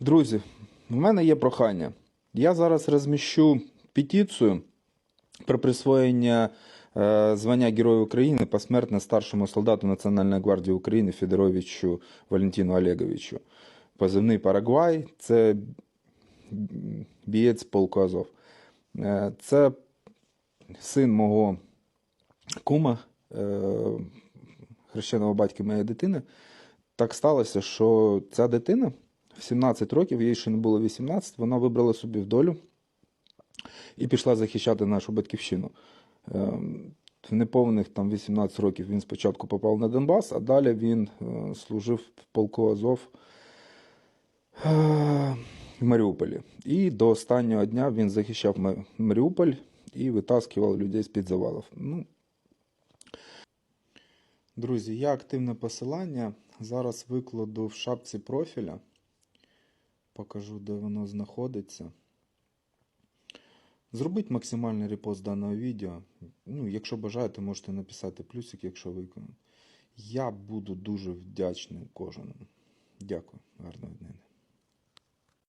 Друзі, в мене є прохання. Я зараз розміщу петицію про присвоєння е, звання Героя України посмертно старшому солдату Національної гвардії України Федоровичу Валентину Олеговичу. Позивний Парагвай це бієць полку Азов. Е, Це син мого кума, е, хрещеного батька моєї дитини. Так сталося, що ця дитина в 17 років, їй ще не було 18, вона вибрала собі в долю і пішла захищати нашу батьківщину. В неповних там 18 років він спочатку попав на Донбас, а далі він е, служив в полку Азов е, в Маріуполі. І до останнього дня він захищав Маріуполь і витаскував людей з-під завалів. Ну, Друзі, я активне посилання зараз викладу в шапці профіля. Покажу, де воно знаходиться. Зробіть максимальний репост даного відео. Ну, якщо бажаєте, можете написати плюсик, якщо виконано. Я буду дуже вдячний кожному. Дякую. Гарного дня.